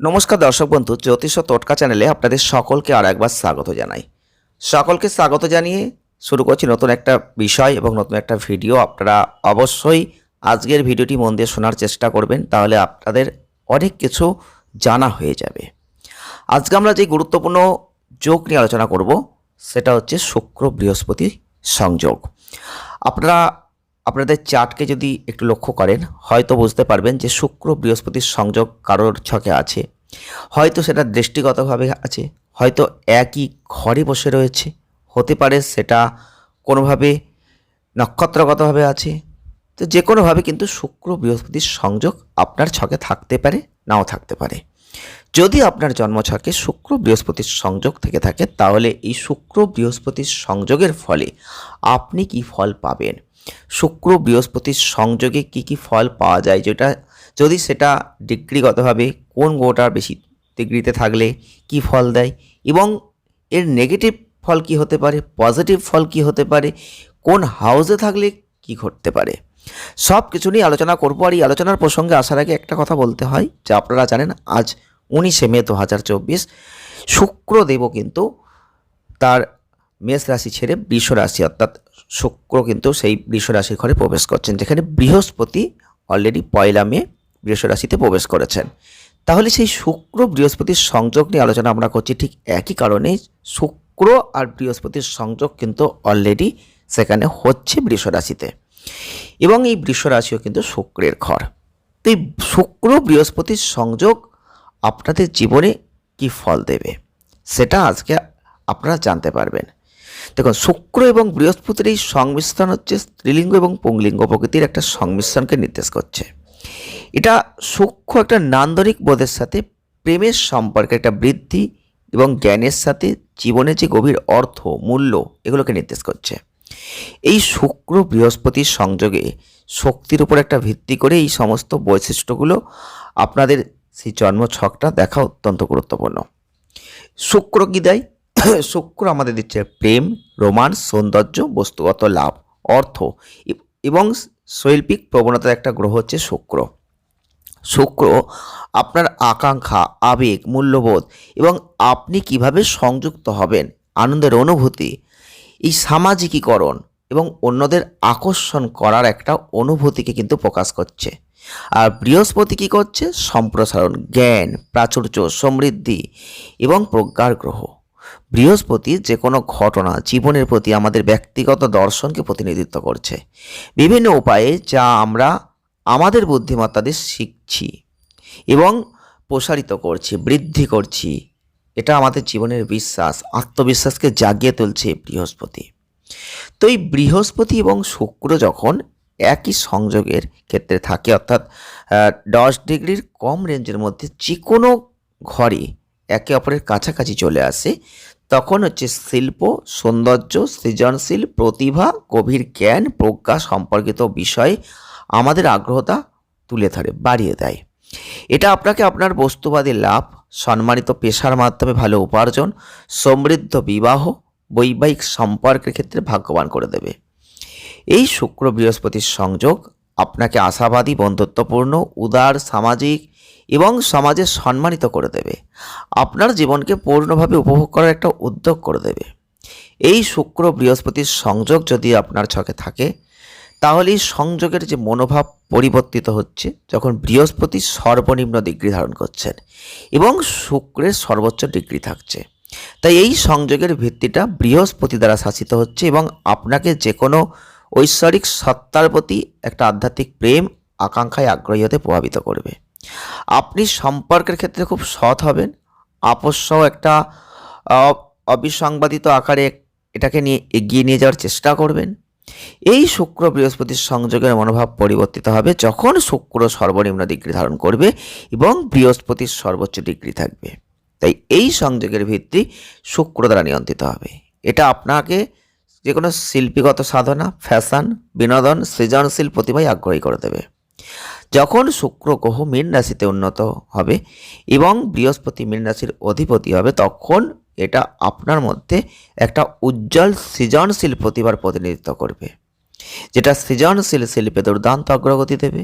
নমস্কার দর্শক বন্ধু, জ্যোতিষ ও টোটকা চ্যানেলে আপনাদের সকলকে আর একবার স্বাগত জানাই। সকলকে স্বাগত জানিয়ে শুরু করছি নতুন একটা বিষয় এবং নতুন একটা ভিডিও। আপনারা অবশ্যই আজকের ভিডিওটি মন দিয়ে শোনার চেষ্টা করবেন, তাহলে আপনাদের অনেক কিছু জানা হয়ে যাবে। আজকে আমরা যে গুরুত্বপূর্ণ যোগ নিয়ে আলোচনা করব, সেটা হচ্ছে শুক্র বৃহস্পতি সংযোগ। আপনারা আপনাদের চার্টকে যদি একটু লক্ষ্য করেন, হয়তো বুঝতে পারবেন যে শুক্র বৃহস্পতির সংযোগ কারোর ছকে আছে। হয়তো সেটা দৃষ্টিগতভাবে আছে, হয়তো একই ঘরে বসে রয়েছে। হতে পারে সেটা কোনোভাবে নক্ষত্রগতভাবে আছে। তো যে কোনোভাবে কিন্তু শুক্র বৃহস্পতির সংযোগ আপনার ছকে থাকতে পারে, নাও থাকতে পারে। যদি আপনার জন্মছকে শুক্র বৃহস্পতির সংযোগ থেকে থাকে, তাহলে এই শুক্র বৃহস্পতির সংযোগের ফলে আপনি কি ফল পাবেন? শুক্র বৃহস্পতির সংযোগে কি কি ফল পাওয়া যায় যেটা, যদি সেটা ডিগ্রিগতভাবে কোন গ্রহটা বেশি ডিগ্রিতে থাকলে কি ফল দেয় এবং এর নেগেটিভ ফল কি হতে পারে পজিটিভ ফল কি হতে পারে, কোন হাউসে থাকলে কি ঘটতে পারে? সব কিছু নিয়ে আলোচনা করব আর এই আলোচনার প্রসঙ্গে আসার আগে একটা কথা বলতে হয় যে আপনারা জানেন আজ উনিশে মে দু হাজার চব্বিশ, শুক্রদেবও কিন্তু তার মেষ রাশি ছেড়ে বৃষ রাশি, অর্থাৎ শুক্র কিন্তু সেই বৃষ রাশির ঘরে প্রবেশ করছেন, যেখানে বৃহস্পতি অলরেডি পয়লা মে বৃষ রাশিতে প্রবেশ করেছেন। তাহলে সেই শুক্র বৃহস্পতির সংযোগ নিয়ে আলোচনা আমরা করছি ঠিক একই কারণে শুক্র আর বৃহস্পতির সংযোগ কিন্তু অলরেডি সেখানে হচ্ছে বৃষ রাশিতে। এবং এই বৃষ রাশিও কিন্তু শুক্রের ঘর। তো এই শুক্র বৃহস্পতির সংযোগ আপনাদের জীবনে কি ফল দেবে, সেটা আজকে আপনারা জানতে পারবেন। দেখুন শুক্র এবং বৃহস্পতির এই সংমিশ্রণ হচ্ছে স্ত্রীলিঙ্গ এবং পুংলিঙ্গ, প্রকৃতির একটা সংমিশ্রণকে নির্দেশ করছে। এটা সূক্ষ্ম একটা নান্দনিক বোধের সাথে, প্রেমের সম্পর্কে একটা বৃদ্ধি এবং জ্ঞানের সাথে জীবনের যে গভীর অর্থ, মূল্য, এগুলোকে নির্দেশ করছে। এই শুক্র বৃহস্পতির সংযোগে শক্তির উপর একটা ভিত্তি করে এই সমস্ত বৈশিষ্ট্যগুলো আপনাদের সেই জন্মছকটা দেখা অত্যন্ত গুরুত্বপূর্ণ। শুক্র কি দেয়? শুক্র আমাদের দিচ্ছে প্রেম, রোমান্স, সৌন্দর্য, বস্তুগত লাভ, অর্থ এবং শৈল্পিক প্রবণতার একটা গ্রহ হচ্ছে শুক্র। শুক্র আপনার আকাঙ্ক্ষা, আবেগ, মূল্যবোধ এবং আপনি কীভাবে সংযুক্ত হবেন, আনন্দের অনুভূতি, এই সামাজিকীকরণ এবং অন্যদের আকর্ষণ করার একটা অনুভূতিকে কিন্তু প্রকাশ করছে। আর বৃহস্পতি কী করছে? সম্প্রসারণ, জ্ঞান, প্রাচুর্য, সমৃদ্ধি এবং প্রজ্ঞার গ্রহ। বৃহস্পতি যে কোনো ঘটনা জীবনের প্রতি আমাদের ব্যক্তিগত দর্শনকে প্রতিনিধিত্ব করছে। বিভিন্ন উপায়ে যা আমরা আমাদের বুদ্ধিমত্তা দিয়ে শিখছি এবং প্রসারিত করছি, বৃদ্ধি করছি। এটা আমাদের জীবনের বিশ্বাস, আত্মবিশ্বাসকে জাগিয়ে তুলছে বৃহস্পতি। তো এই বৃহস্পতি এবং শুক্র যখন একই সংযোগের ক্ষেত্রে থাকে, অর্থাৎ দশ ডিগ্রির কম রেঞ্জের মধ্যে যে কোনো ঘরে একে অপরের কাছাকাছি চলে আসে তখন হচ্ছে শিল্প, সৌন্দর্য, সৃজনশীল, প্রতিভা, গভীর জ্ঞান, প্রজ্ঞা সম্পর্কিত বিষয়ে আমাদের আগ্রহতা তুলে ধরে, বাড়িয়ে দেয়। এটা আপনাকে আপনার বস্তুবাদী লাভ, সম্মানিত পেশার মাধ্যমে ভালো উপার্জন, সমৃদ্ধ বিবাহ, বৈবাহিক সম্পর্কের ক্ষেত্রে ভাগ্যবান করে দেবে। এই শুক্র বৃহস্পতির সংযোগ আপনাকে আশাবাদী, বন্ধুত্বপূর্ণ, উদার, সামাজিক এবং সমাজে সম্মানিত করে দেবে। আপনার জীবনকে পূর্ণভাবে উপভোগ করার একটা উদ্যোগ করে দেবে। এই শুক্র বৃহস্পতির সংযোগ যদি আপনার ছকে থাকে, তাহলে এই সংযোগের যে মনোভাব পরিবর্তিত হচ্ছে যখন বৃহস্পতি সর্বনিম্ন ডিগ্রি ধারণ করছেন এবং শুক্রের সর্বোচ্চ ডিগ্রি থাকছে। তাই এই সংযোগের ভিত্তিটা বৃহস্পতি দ্বারা শাসিত হচ্ছে এবং আপনাকে যে কোনো ঐশ্বরিক সত্তার প্রতি একটা আধ্যাত্মিক প্রেম, আকাঙ্ক্ষায় আগ্রহী হতে প্রভাবিত করবে। আপনি সম্পর্কের ক্ষেত্রে খুব সৎ হবেন। আপসহ একটা অবিসংবাদিত আকারে এটাকে নিয়ে এগিয়ে নিয়ে যাওয়ার চেষ্টা করবেন। এই শুক্র বৃহস্পতির সংযোগের মনোভাব পরিবর্তিত হবে যখন শুক্র সর্বনিম্ন ডিগ্রি ধারণ করবে এবং বৃহস্পতির সর্বোচ্চ ডিগ্রি থাকবে। তাই এই সংযোগের ভিত্তি শুক্র দ্বারা নিয়ন্ত্রিত হবে। এটা আপনাকে যে কোনো শিল্পীগত সাধনা, ফ্যাশন, বিনোদন, সৃজনশীল প্রতিভায় আগ্রহী করে দেবে। যখন শুক্র গ্রহ মীন রাশিতে উন্নত হবে এবং বৃহস্পতি মীন রাশির অধিপতি হবে, তখন এটা আপনার মধ্যে একটা উজ্জ্বল সৃজনশীল প্রতিভার প্রতিনিধিত্ব করবে, যেটা সৃজনশীল শিল্পে দুর্দান্ত অগ্রগতি দেবে।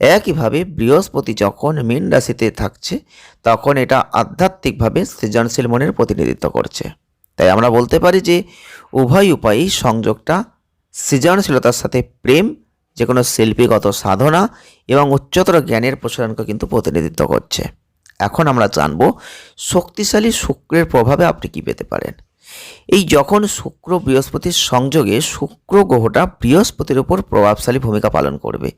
একইভাবে বৃহস্পতি যখন মীন রাশিতে থাকছে, তখন এটা আধ্যাত্মিকভাবে সৃজনশীল মনের প্রতিনিধিত্ব করছে। তাই আমরা বলতে পারি যে উভয় উপায়েই সংযোগটা সৃজনশীলতার সাথে প্রেম যে কোনো শিল্পীগত সাধনা এবং উচ্চতর জ্ঞানের প্রসারণকে কিন্তু প্রতিনিধিত্ব করছে। এখন আমরা জানব শক্তিশালী শুক্রের প্রভাবে আপনি কি পেতে পারেন। এই যখন শুক্র বৃহস্পতির সংযোগে শুক্র গ্রহটা বৃহস্পতির উপর প্রভাবশালী ভূমিকা পালন করবে,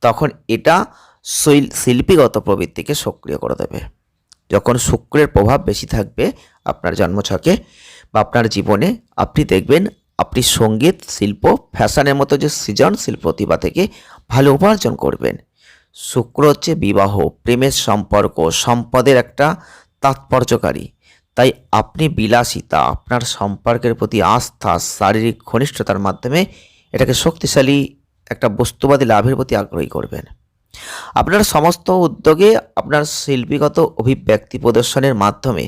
তখন এটা শৈল- শিল্পীগত প্রবৃত্তিকে সক্রিয় করে দেবে। যখন শুক্রের প্রভাব বেশি থাকবে, আপনার জন্মছকে বা আপনার জীবনে আপনি দেখবেন আপনি সংগীত, শিল্প, ফ্যাশনের মতো যে সৃজনশীল প্রতিভা থেকে ভালো উপার্জন করবেন। শুক্র হচ্ছে বিবাহ, প্রেমের সম্পর্ক, সম্পদের একটা তাৎপর্যকারী। তাই আপনি বিলাসিতা, আপনার সম্পর্কের প্রতি আস্থা, শারীরিক ঘনিষ্ঠতার মাধ্যমে এটাকে শক্তিশালী একটা বস্তুবাদী লাভের প্রতি আগ্রহী করবেন। আপনার সমস্ত উদ্যোগে আপনার শিল্পীগত অভিব্যক্তি প্রদর্শনের মাধ্যমে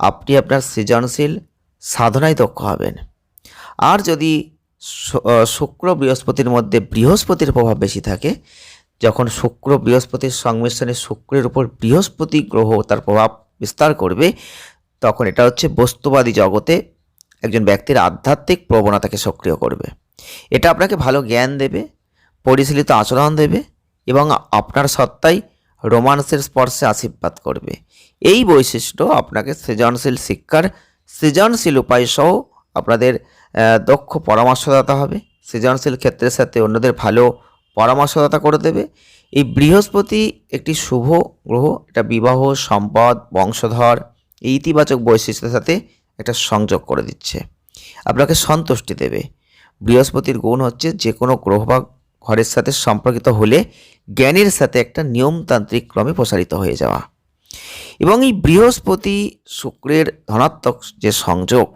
আপনি আপনার সৃজনশীল সাধনায় দক্ষ হবেন। আর যদি শুক্র বৃহস্পতির মধ্যে বৃহস্পতির প্রভাব বেশি থাকে, যখন শুক্র বৃহস্পতির সংমিশ্রণে শুক্রের উপর বৃহস্পতি গ্রহ তার প্রভাব বিস্তার করবে, তখন এটা হচ্ছে বস্তুবাদী জগতে একজন ব্যক্তির আধ্যাত্মিক প্রবণতাকে সক্রিয় করবে। এটা আপনাকে ভালো জ্ঞান দেবে, পরিশীলিত আচরণ দেবে এবং আপনার সত্তাই রোমান্সের স্পর্শে আশীর্বাদ করবে। এই বৈশিষ্ট্য আপনাকে সৃজনশীল শিক্ষার সৃজনশীল উপায় সহ আপনাদের দক্ষ পরামর্শদাতা হবে। সৃজনশীল ক্ষেত্রের সাথে অন্যদের ভালো পরামর্শদাতা করে দেবে। এই বৃহস্পতি একটি শুভ গ্রহ, এটা বিবাহ, সম্পদ, বংশধর, এই ইতিবাচক বৈশিষ্ট্যের সাথে একটা সংযোগ করে দিচ্ছে। আপনাকে সন্তুষ্টি দেবে। বৃহস্পতির গুণ হচ্ছে যে কোনো গ্রহ বা ঘরের সাথে সম্পর্কিত হলে জ্ঞানের সাথে একটা নিয়মতান্ত্রিক ক্রমে প্রসারিত হয়ে যাওয়া। এবং এই বৃহস্পতি শুক্রের ধনাত্মক যে সংযোগ,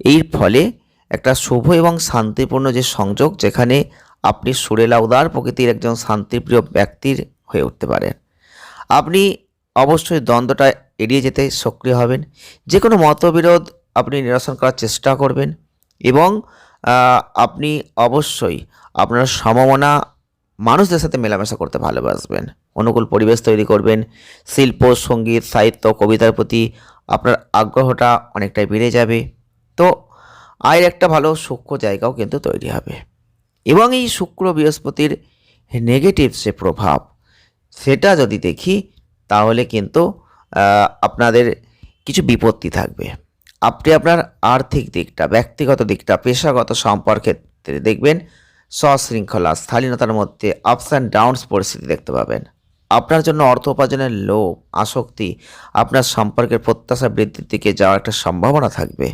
এর ফলে একটা শুভ এবং শান্তিপূর্ণ যে সংযোগ, যেখানে আপনি সুরেলা উদার প্রকৃতির একজন শান্তিপ্রিয় ব্যক্তির হয়ে উঠতে পারেন। আপনি অবশ্যই দ্বন্দ্বটা এড়িয়ে যেতে সক্রিয় হবেন। যে কোনো মতবিরোধ আপনি নিরসন করার চেষ্টা করবেন এবং আপনি অবশ্যই আপনার সমমনা মানুষদের সাথে মেলামেশা করতে ভালোবাসবেন, অনুকূল পরিবেশ তৈরি করবেন, শিল্প, সংগীত, সাহিত্য, কবিতার প্রতি আপনার আগ্রহটা অনেকটাই বেড়ে যাবে। তো আয়ের একটা ভালো সূক্ষ্ম জায়গাও কিন্তু তৈরি হবে। এবং এই শুক্র বৃহস্পতির নেগেটিভ যে প্রভাব, সেটা যদি দেখি, তাহলে কিন্তু আপনাদের কিছু বিপত্তি থাকবে। আপনি আপনার আর্থিক দিকটা, ব্যক্তিগত দিকটা, পেশাগত সম্পর্কের দেখবেন সশৃঙ্খলা, স্থালীনতার মধ্যে আপস অ্যান্ড ডাউনস পরিস্থিতি দেখতে পাবেন। আপনার জন্য অর্থ উপার্জনের লোভ, আসক্তি, আপনার সম্পর্কের প্রত্যাশা বৃদ্ধির দিকে যাওয়ার একটা সম্ভাবনা থাকবে।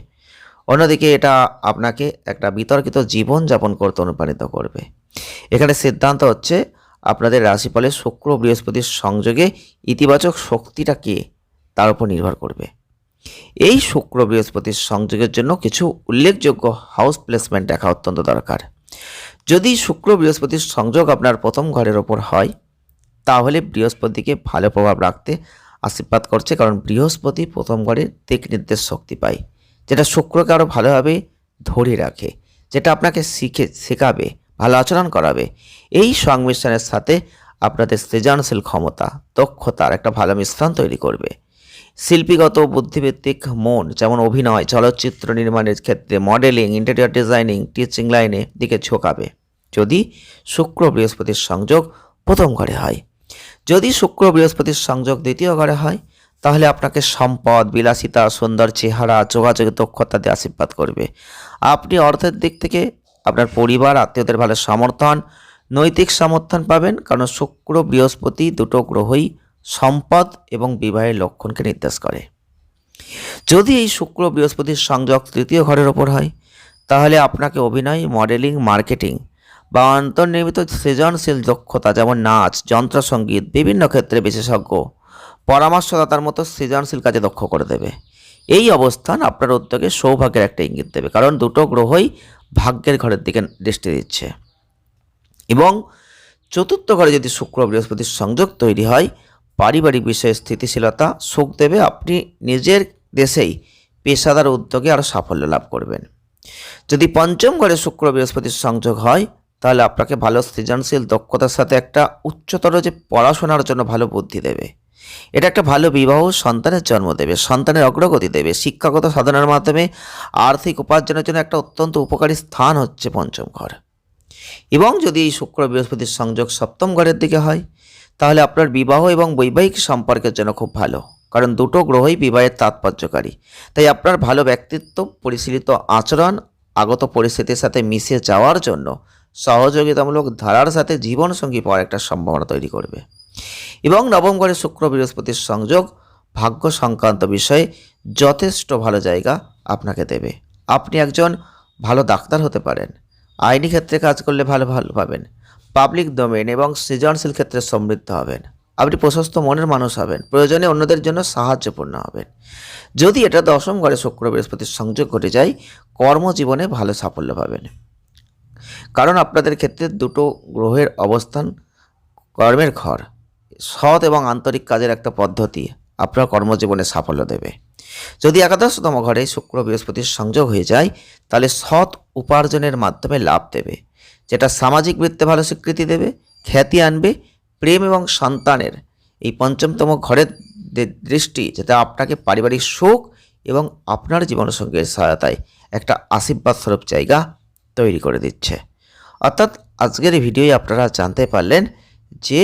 অন্যদিকে এটা আপনাকে একটা বিতর্কিত জীবনযাপন করতে অনুপ্রাণিত করবে। এখানে সিদ্ধান্ত হচ্ছে আপনাদের রাশিফলে শুক্র বৃহস্পতির সংযোগে ইতিবাচক শক্তিটা কে তার উপর নির্ভর করবে। এই শুক্র বৃহস্পতির সংযোগের জন্য কিছু উল্লেখযোগ্য হাউস প্লেসমেন্ট দেখা অত্যন্ত দরকার। যদি শুক্র বৃহস্পতির সংযোগ আপনার প্রথম ঘরের ওপর হয়, তাহলে বৃহস্পতিকে ভালো প্রভাব রাখতে আশীর্বাদ করছে, কারণ বৃহস্পতি প্রথম ঘরে দিক নির্দেশ শক্তি পায়, যেটা শুক্রকে আরও ভালোভাবে ধরে রাখে, যেটা আপনাকে শিখে, শেখাবে, ভালো আচরণ করাবে। এই সংমিশ্রণের সাথে আপনাদের সৃজনশীল ক্ষমতা দক্ষতার একটা ভালো মিশ্রণ তৈরি করবে। শিল্পীগত বুদ্ধিভিত্তিক মন, যেমন অভিনয়, চলচ্চিত্র নির্মাণের ক্ষেত্রে মডেলিং ইন্টেরিয়র ডিজাইনিং টিচিং লাইনে দিকে ঝোঁকাবে। যদি শুক্র বৃহস্পতির সংযোগ প্রথম ঘরে হয়। যদি শুক্র বৃহস্পতির সংযোগ দ্বিতীয় ঘরে হয়, তাহলে আপনাকে সম্পদ, বিলাসিতা, সুন্দর চেহারা যোগাযোগের দক্ষতা দিয়ে আশীর্বাদ করবে। আপনি অর্থের দিক থেকে আপনার পরিবার, আত্মীয়দের ভালো সমর্থন, নৈতিক সমর্থন পাবেন, কারণ শুক্র বৃহস্পতি দুটো গ্রহই সম্পদ এবং বিবাহের লক্ষণকে নির্দেশ করে। যদি এই শুক্র বৃহস্পতির সংযোগ তৃতীয় ঘরের ওপর হয়, তাহলে আপনাকে অভিনয়, মডেলিং, মার্কেটিং বা অন্তর্নির্মিত সৃজনশীল দক্ষতা যেমন নাচ যন্ত্রসঙ্গীত বিভিন্ন ক্ষেত্রে বিশেষজ্ঞ পরামর্শদাতার মতো সৃজনশীল কাজে দক্ষ করে দেবে। এই অবস্থান আপনার উদ্যোগে সৌভাগ্যের একটা ইঙ্গিত দেবে, কারণ দুটো গ্রহই ভাগ্যের ঘরের দিকে দৃষ্টি দিচ্ছে। এবং চতুর্থ ঘরে যদি শুক্র, বৃহস্পতির সংযোগ তৈরি হয়, পারিবারিক বিষয়ে স্থিতিশীলতা সুখ দেবে, আপনি নিজের দেশেই পেশাদার উদ্যোগে আরও সাফল্য লাভ করবেন। যদি পঞ্চম ঘরে শুক্র, বৃহস্পতির সংযোগ হয় তাহলে আপনাকে ভালো সৃজনশীল দক্ষতার সাথে একটা উচ্চতর যে পড়াশোনার জন্য ভালো বুদ্ধি দেবে। এটা একটা ভালো বিবাহ সন্তানের জন্ম দেবে, সন্তানের অগ্রগতি দেবে। শিক্ষাগত সাধনার মাধ্যমে আর্থিক উপার্জনের জন্য একটা অত্যন্ত উপকারী স্থান হচ্ছে পঞ্চম ঘর। এবং যদি এই শুক্র বৃহস্পতির সংযোগ সপ্তম ঘরের দিকে হয়, তাহলে আপনার বিবাহ এবং বৈবাহিক সম্পর্কের জন্য খুব ভালো। কারণ দুটো গ্রহই বিবাহের তাৎপর্যকারী। তাই আপনার ভালো ব্যক্তিত্ব, পরিশীলিত আচরণ, আগত পরিস্থিতির সাথে মিশে যাওয়ার জন্য সহযোগিতামূলক ধারার সাথে জীবনসঙ্গী পাওয়ার একটা সম্ভাবনা তৈরি করবে। এবং নবম ঘরে শুক্র বৃহস্পতির সংযোগ ভাগ্য সংক্রান্ত বিষয়ে যথেষ্ট ভালো জায়গা আপনাকে দেবে। আপনি একজন ভালো ডাক্তার হতে পারেন। আইনি ক্ষেত্রে কাজ করলে ভালো ভালো পাবেন। পাবলিক ডোমেন এবং সৃজনশীল ক্ষেত্রে সমৃদ্ধ হবেন। আপনি প্রশস্ত মনের মানুষ হবেন। প্রয়োজনে অন্যদের জন্য সাহায্যপূর্ণ হবেন। যদি এটা দশম ঘরে শুক্র বৃহস্পতির সংযোগ ঘটে যায়, কর্মজীবনে ভালো সাফল্য পাবেন। কারণ আপনাদের ক্ষেত্রে দুটো গ্রহের অবস্থান, কর্মের ঘর, সৎ এবং আন্তরিক কাজের একটা পদ্ধতি আপনার কর্মজীবনে সাফল্য দেবে। যদি একাদশতম ঘরে শুক্র বৃহস্পতির সংযোগ হয়ে যায়, তাহলে সৎ উপার্জনের মাধ্যমে লাভ দেবে, যেটা সামাজিক বৃত্তে ভালো স্বীকৃতি দেবে, খ্যাতি আনবে, প্রেম এবং সন্তানের এই পঞ্চমতম ঘরের দৃষ্টি যেটা আপনাকে পারিবারিক সুখ এবং আপনার জীবনসঙ্গীর সহায়তায় একটা আশীর্বাদ স্বরূপ জায়গা তৈরি করে দিচ্ছে। অর্থাৎ আজকের ভিডিওয়ে আপনারা জানতে পারলেন যে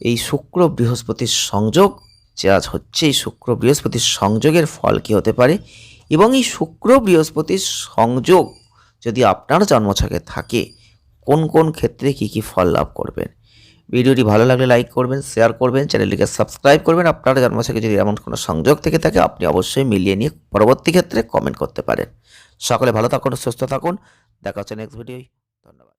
এই শুক্র বৃহস্পতির সংযোগ, যে আজ হচ্ছে এই শুক্র বৃহস্পতির সংযোগের ফল কী হতে পারে এবং এই শুক্র বৃহস্পতির সংযোগ যদি আপনার জন্মছকে থাকে, কোন কোন ক্ষেত্রে কি কি ফল লাভ করবেন? ভিডিওটি ভালো লাগলে লাইক করবেন, শেয়ার করবেন, চ্যানেলটিকে সাবস্ক্রাইব করবেন। আপনার জন্মছকে যদি এমন কোনো সংযোগ থেকে থাকে, আপনি অবশ্যই মিলিয়ে নিয়ে পরবর্তী ক্ষেত্রে কমেন্ট করতে পারেন। সকলে ভালো থাকুন, সুস্থ থাকুন। দেখা হচ্ছে নেক্সট ভিডিও ধন্যবাদ